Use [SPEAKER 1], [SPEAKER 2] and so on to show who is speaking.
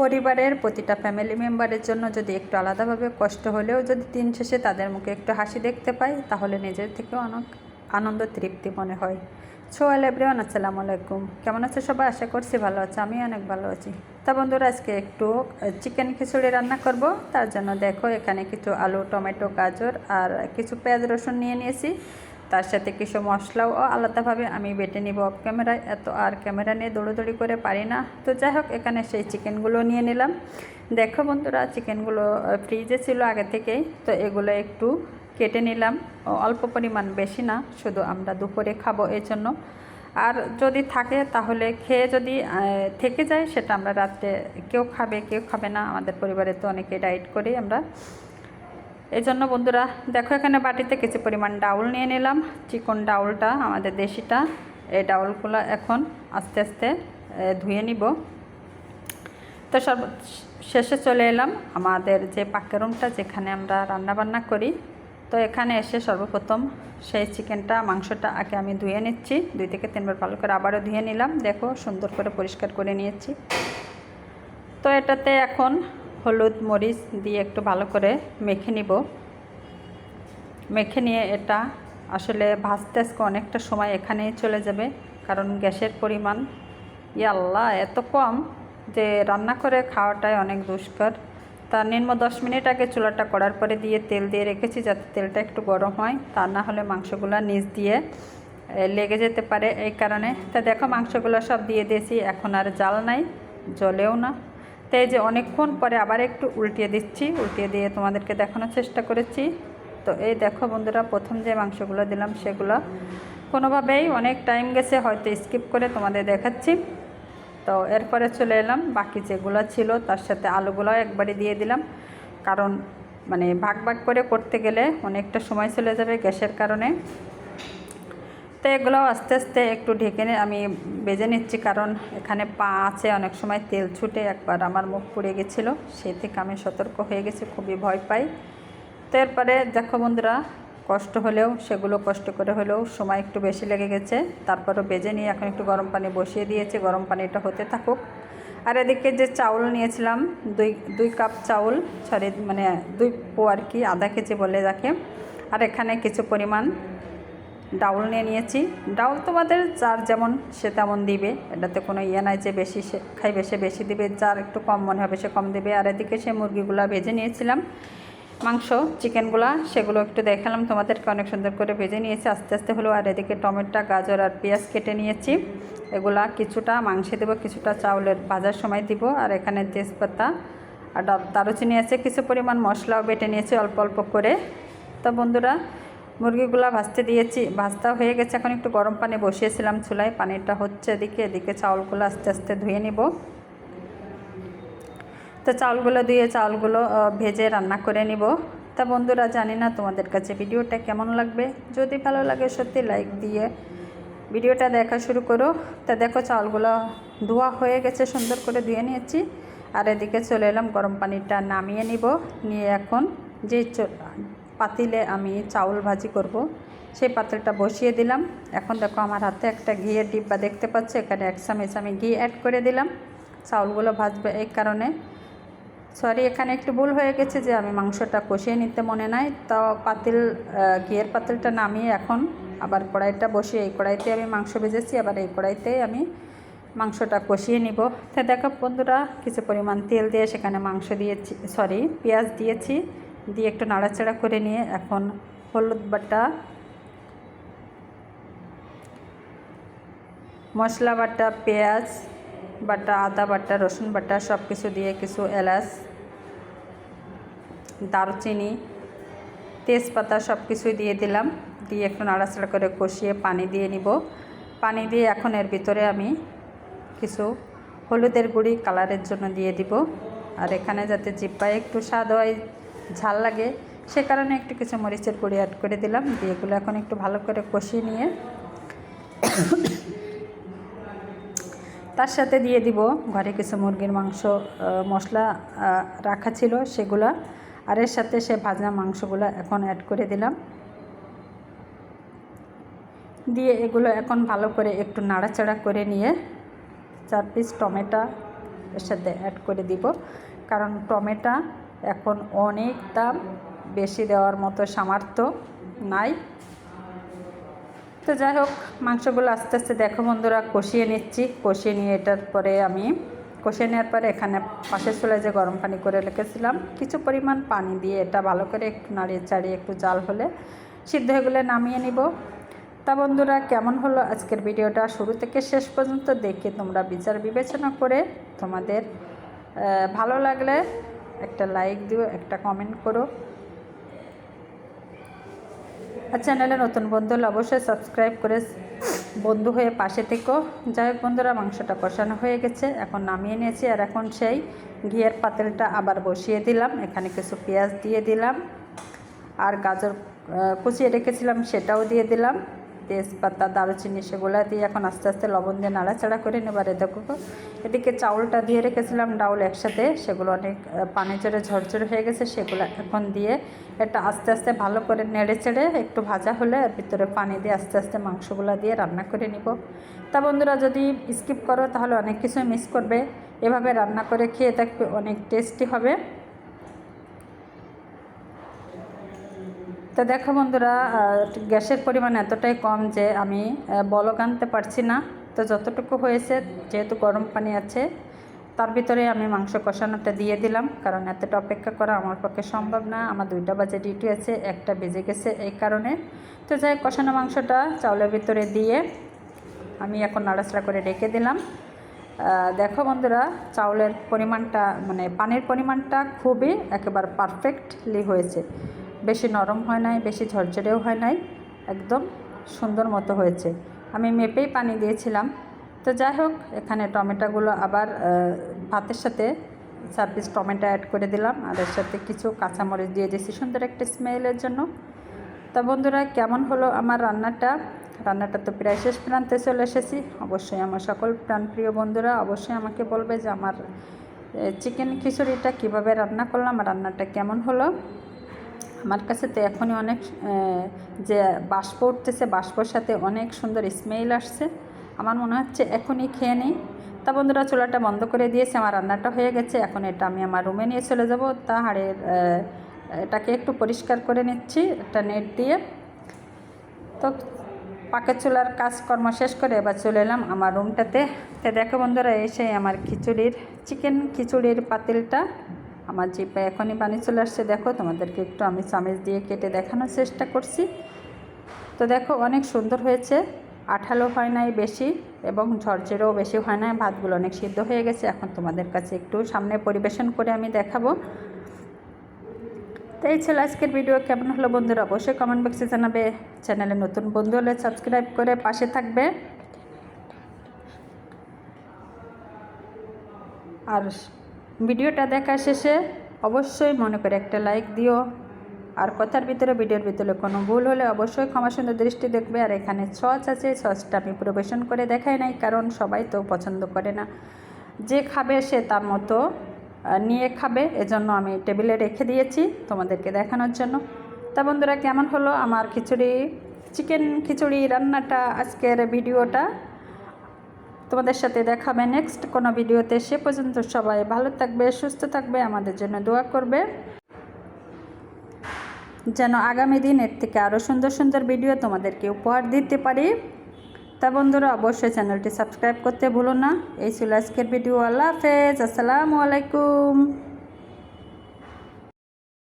[SPEAKER 1] পরিবারের প্রতিটা ফ্যামিলি মেম্বারের জন্য যদি একটু আলাদাভাবে কষ্ট হলেও যদি দিন শেষে তাদের মুখে একটু হাসি দেখতে পাই, তাহলে নিজের থেকেও অনেক আনন্দ তৃপ্তি মনে হয়। ছো এভরিওয়ান আসসালামু আলাইকুম। কেমন আছে সবাই? আশা করছি ভালো আছে আমি অনেক ভালো আছি। তা বন্ধুরা, আজকে একটু চিকেন খিচুড়ি রান্না করব। তার জন্য দেখো, এখানে কিছু আলু, টমেটো, গাজর আর কিছু পেঁয়াজ রসুন নিয়ে নিয়েছি। তার সাথে কিছু মশলাও আলাদাভাবে আমি বেটে নিব অফ ক্যামেরায় এত আর ক্যামেরা নিয়ে দৌড়োদৌড়ি করে পারি না। তো যাই হোক, এখানে সেই চিকেনগুলো নিয়ে নিলাম। দেখো বন্ধুরা চিকেনগুলো ফ্রিজে ছিল আগে থেকেই। তো এগুলো একটু কেটে নিলাম। অল্প পরিমাণ বেশি না, শুধু আমরা দুপুরে খাব এই জন্য আর যদি থাকে, তাহলে খেয়ে যদি থেকে যায়, সেটা আমরা রাত্রে কেউ খাবে কেউ খাবে না। আমাদের পরিবারে তো অনেকে ডায়েট করি আমরা এই জন্য বন্ধুরা, দেখো এখানে বাটিতে কিছু পরিমাণ ডাউল নিয়ে নিলাম। চিকন ডাউলটা, আমাদের দেশিটা, এই ডাউলগুলো এখন আস্তে আস্তে ধুয়ে নিব। তো সর্ব, শেষে চলে এলাম আমাদের যে পাকের রুমটা, যেখানে আমরা রান্না বান্না করি। তো এখানে এসে সর্বপ্রথম সেই চিকেনটা, মাংসটা আগে আমি ধুয়ে নিচ্ছি। দুই থেকে তিনবার ভালো করে আবারও ধুয়ে নিলাম। দেখো, সুন্দর করে পরিষ্কার করে নিয়েছি। তো এটাতে এখন হলুদ মরিচ দিয়ে একটু ভালো করে মেখে নিব। মেখে নিয়ে এটা আসলে ভাজতে আজকে অনেকটা সময় এখানেই চলে যাবে, কারণ গ্যাসের পরিমাণ ইয়াল্লাহ এত কম যে রান্না করে খাওয়াটাই অনেক দুষ্কর। তা নিম্ন দশ মিনিট আগে চুলাটা করার পরে দিয়ে তেল দিয়ে রেখেছি যাতে তেলটা একটু গরম হয়, তা না হলে মাংসগুলো নিচ দিয়ে লেগে যেতে পারে এই কারণে। তা দেখো মাংসগুলো সব দিয়ে দিয়েছি, এখন আর জাল নাই, জ্বলেও না। তো এই যে অনেকক্ষণ পরে আবার একটু উল্টিয়ে দিচ্ছি, উল্টিয়ে দিয়ে তোমাদেরকে দেখানোর চেষ্টা করেছি। তো এই দেখো বন্ধুরা, প্রথম যে মাংসগুলো দিলাম সেগুলো। কোনোভাবেই অনেক টাইম গেছে, হয়তো স্কিপ করে তোমাদের দেখাচ্ছি। তো এরপরে চলে এলাম, বাকি যেগুলো ছিল তার সাথে আলুগুলো একবারে দিয়ে দিলাম। কারণ মানে ভাগ ভাগ করে করতে গেলে অনেকটা সময় চলে যাবে গ্যাসের কারণে। তো এগুলো আস্তে আস্তে একটু ঢেকে আমি বেজে নিচ্ছি কারণ এখানে পা আছে, অনেক সময় তেল ছুটে একবার আমার মুখ পুড়ে গেছিল সেই থেকে আমি সতর্ক হয়ে গেছি, খুবই ভয় পাই। তো এরপরে দেখো বন্ধুরা, কষ্ট হলেও, সেগুলো কষ্ট করে হলেও সময় একটু বেশি লেগে গেছে। তারপরও বেজে নিয়ে এখন একটু গরম পানি বসিয়ে দিয়েছি, গরম পানিটা হতে থাকুক। আর এদিকে যে চাউল নিয়েছিলাম, দুই দুই কাপ চাউল, সরি মানে দুই পো আর কি, আধা কেজি বলে যাকে। আর এখানে কিছু পরিমাণ ডাউল নিয়ে নিয়েছি। ডাউল তোমাদের যার যেমন সে তেমন দিবে। এটাতে কোনো ইয়ে নাই যে বেশি সে খাইবে, সে বেশি দিবে। যার একটু কম মনে হবে সে কম দেবে। আর এদিকে সে মুরগিগুলো ভেজে নিয়েছিলাম। মাংস, চিকেনগুলা, সেগুলো একটু দেখালাম তোমাদেরকে। অনেক সুন্দর করে ভেজে নিয়েছি। আস্তে আস্তে হলো আর এদিকে টমেটো, গাজর আর পেঁয়াজ কেটে নিয়েছি। এগুলা কিছুটা মাংসে দেবো, কিছুটা চাউলের ভাজার সময় দিব। আর এখানে তেজপাতা আর দারুচিনি আছে। কিছু পরিমাণ মশলাও বেটে নিয়েছি অল্প অল্প করে। তো বন্ধুরা মুরগিগুলো ভাজতে দিয়েছি। ভাজটা হয়ে গেছে, এখন একটু গরম পানি বসিয়েছিলাম চুলায়। পানিটা হচ্ছে এদিকে এদিকে চাউলগুলো আস্তে আস্তে ধুয়ে নিব। তো চাউলগুলো ধুয়ে চাউলগুলো ভেজে রান্না করে নিব। তা বন্ধুরা, জানি না তোমাদের কাছে ভিডিওটা কেমন লাগবে। যদি ভালো লাগে, সত্যি লাইক দিয়ে ভিডিওটা দেখা শুরু করো। তা দেখো, চাউলগুলো ধোয়া হয়ে গেছে, সুন্দর করে ধুয়ে নিয়েছি। আর এদিকে চলে এলাম, গরম পানিটা নামিয়ে নিব। নিয়ে এখন যে পাতিলে আমি চাউল ভাজি করব। সেই পাতিলটা বসিয়ে দিলাম। এখন দেখো আমার হাতে একটা ঘিয়ের ডিব্বা দেখতে পাচ্ছ, এখানে এক চামচ আমি ঘি অ্যাড করে দিলাম। চাউলগুলো ভাজবে এই কারণে। সরি এখানে একটু ভুল হয়ে গেছে যে আমি মাংসটা কষিয়ে নিতে মনে নাই। তো পাতিল ঘিয়ের পাতিলটা নামিয়ে এখন আবার কড়াইটা বসিয়ে এই কড়াইতে আমি মাংস ভেজেছি, আবার এই কড়াইতে আমি মাংসটা কষিয়ে নিব। তো দেখো বন্ধুরা, কিছু পরিমাণ তেল দিয়ে সেখানে মাংস দিয়েছি সরি পেঁয়াজ দিয়েছি। দিয়ে একটু নাড়াচাড়া করে নিয়ে এখন হলুদ বাটা, মশলা বাটা, পেঁয়াজ বাটা, আদা বাটা, রসুন বাটা সব কিছু দিয়ে কিছু এলাচ, দারচিনি, তেজপাতা সব কিছুই দিয়ে দিলাম। দিয়ে একটু নাড়াচাড়া করে কষিয়ে পানি দিয়ে নিব। পানি দিয়ে এখন এর ভিতরে আমি কিছু হলুদের গুঁড়ি কালারের জন্য দিয়ে দিব। আর এখানে যাতে জিব্বায় একটু স্বাদ হয় ঝাল লাগে। সে কারণে একটু কিছু মরিচের গুঁড়ি অ্যাড করে দিলাম। দিয়ে এগুলো এখন একটু ভালো করে কষিয়ে নিয়ে তার সাথে দিয়ে দিব ঘরে কিছু মুরগির মাংস মশলা রাখা ছিল সেগুলা। আর এর সাথে সে ভাজা মাংসগুলো এখন অ্যাড করে দিলাম। দিয়ে এগুলো এখন ভালো করে একটু নাড়াচাড়া করে নিয়ে চার পিস টমেটা এর সাথে অ্যাড করে দিব। কারণ টমেটো এখন অনেক দাম, বেশি দেওয়ার মতো সামর্থ্য নাই। তো যাই হোক, মাংসগুলো আস্তে আস্তে দেখো বন্ধুরা, কষিয়ে নিচ্ছি। কষিয়ে নিয়ে এটার পরে আমি, কষিয়ে নেওয়ার পরে এখানে পাশের চুলে যে গরম পানি করে রেখেছিলাম, কিছু পরিমাণ পানি দিয়ে এটা ভালো করে একটু নাড়িয়ে চাড়িয়ে একটু জাল হলে সিদ্ধ হয়ে গেলে নামিয়ে নিব। তা বন্ধুরা, কেমন হলো আজকের ভিডিওটা? শুরু থেকে শেষ পর্যন্ত দেখে তোমরা বিচার বিবেচনা করে তোমাদের ভালো লাগলে একটা লাইক দিও, একটা কমেন্ট করো। আর চ্যানেলে নতুন বন্ধু হলে অবশ্যই সাবস্ক্রাইব করে বন্ধু হয়ে পাশে থেকো। যাই হোক বন্ধুরা, মাংসটা কষানো হয়ে গেছে, এখন নামিয়ে নিয়েছি। আর এখন সেই ঘিয়ের পাতিলটা আবার বসিয়ে দিলাম, এখানে কিছু পেঁয়াজ দিয়ে দিলাম। আর গাজর কুচিয়ে রেখেছিলাম, সেটাও দিয়ে দিলাম। তেজপাতা, দারুচিনি সেগুলো দিয়ে এখন আস্তে আস্তে লবণ দিয়ে নাড়াচাড়া করে নেবারে দেখো এদিকে চাউলটা দিয়ে রেখেছিলাম, ডাউল একসাথে। সেগুলো অনেক পানি চড়ে ঝরঝরে হয়ে গেছে, সেগুলো এখন দিয়ে এটা আস্তে আস্তে ভালো করে নেড়ে চেড়ে একটু ভাজা হলে ভিতরে পানি দিয়ে আস্তে আস্তে মাংসগুলো দিয়ে রান্না করে নিব। তা বন্ধুরা, যদি স্কিপ করো তাহলে অনেক কিছু মিস করবে। এভাবে রান্না করে খেয়ে দেখবে অনেক টেস্টি হবে। তো দেখো বন্ধুরা গ্যাসের পরিমাণ এতটাই কম যে আমি বলক আনতে পারছি না। তো যতটুকু হয়েছে, যেহেতু গরম পানি আছে, তার ভিতরে আমি মাংস কষানোটা দিয়ে দিলাম। কারণ এতটা অপেক্ষা করা আমার পক্ষে সম্ভব না। আমার দুইটা বাজে ডিউটি আছে, একটা বেজে গেছে এই কারণে। তো যাই কষানো মাংসটা চাউলের ভিতরে দিয়ে আমি এখন নাড়াচাড়া করে রেখে দিলাম। দেখো বন্ধুরা, চাউলের পরিমাণটা মানে পানির পরিমাণটা খুবই একেবারে পারফেক্টলি হয়েছে। বেশি নরম হয় নাই, বেশি ঝরঝরেও হয় নাই, একদম সুন্দর মতো হয়েছে। আমি মেপেই পানি দিয়েছিলাম। তো যাই হোক, এখানে টমেটোগুলো আবার ভাতের সাথে চার পিস টমেটো অ্যাড করে দিলাম। আর এর সাথে কিছু কাঁচামরিচ দিয়ে দিয়েছি, সুন্দর একটা স্মেলের জন্য। তা বন্ধুরা, কেমন হলো আমার রান্নাটা? রান্নাটা তো প্রায় শেষ প্রান্তে চলে এসেছি। অবশ্যই আমার সকল প্রাণপ্রিয় বন্ধুরা অবশ্যই আমাকে বলবে যে আমার চিকেন খিচুড়িটা কীভাবে রান্না করলাম, রান্নাটা কেমন হলো। আমার কাছে তো এখনই অনেক যে বাষ্প উঠতেছে, বাষ্পর সাথে অনেক সুন্দর স্মেল আসছে। আমার মনে হচ্ছে এখনই খেয়ে নিই। তা বন্ধুরা, চুলাটা বন্ধ করে দিয়েছে, আমার রান্নাটা হয়ে গেছে। এখন এটা আমি আমার রুমে নিয়ে চলে যাব। তা হাড়ের এটাকে একটু পরিষ্কার করে নিচ্ছি, একটা নেট দিয়ে। তো পাকের চুলার কাজকর্ম শেষ করে এবার চলে এলাম আমার রুমটাতে তো দেখো বন্ধুরা এসে আমার খিচুড়ির চিকেন খিচুড়ির পাতিলটা। আমার জিপে এখনই পানি চলে আসছে। দেখো, তোমাদেরকে একটু আমি চামিচ দিয়ে কেটে দেখানোর চেষ্টা করছি। তো দেখো, অনেক সুন্দর হয়েছে। আঠালো হয় নাই বেশি এবং ঝরঝরেও বেশি হয় নাই। ভাতগুলো অনেক সিদ্ধ হয়ে গেছে। এখন তোমাদের কাছে একটু সামনে পরিবেশন করে আমি দেখাবো। তো এই ছিল আজকের ভিডিও। কেমন হলো বন্ধুরা? অবশ্যই কমেন্ট বক্সে জানাবে। চ্যানেলে নতুন বন্ধু হলে সাবস্ক্রাইব করে পাশে থাকবে। আর ভিডিওটা দেখা শেষে অবশ্যই মনে করে একটা লাইক দিও। আর কথার ভিতরে, ভিডিওর ভিতরে কোনো ভুল হলে অবশ্যই ক্ষমা সুন্দর দৃষ্টি দেখবে। আর এখানে সস আছে সসটা আমি পরিবেশন করে দেখাই নাই, কারণ সবাই তো পছন্দ করে না। যে খাবে সে তার মতো নিয়ে খাবে। এজন্য আমি টেবিলে রেখে দিয়েছি তোমাদেরকে দেখানোর জন্য। তা বন্ধুরা, কেমন হলো আমার খিচুড়ি, চিকেন খিচুড়ি রান্নাটা আজকের ভিডিওটা? তোমাদের সাথে দেখাবে নেক্সট কোনো ভিডিওতে। সে পর্যন্ত সবাই ভালো থাকবে, সুস্থ থাকবে, আমাদের জন্য দোয়া করবে। যেন আগামী দিন এর থেকে আরও সুন্দর সুন্দর ভিডিও তোমাদেরকে উপহার দিতে পারি। তা বন্ধুরা, অবশ্যই চ্যানেলটি সাবস্ক্রাইব করতে ভুলো না। এই ছিল আজকের ভিডিও। আল্লাহ হাফেজ। আসসালামু আলাইকুম।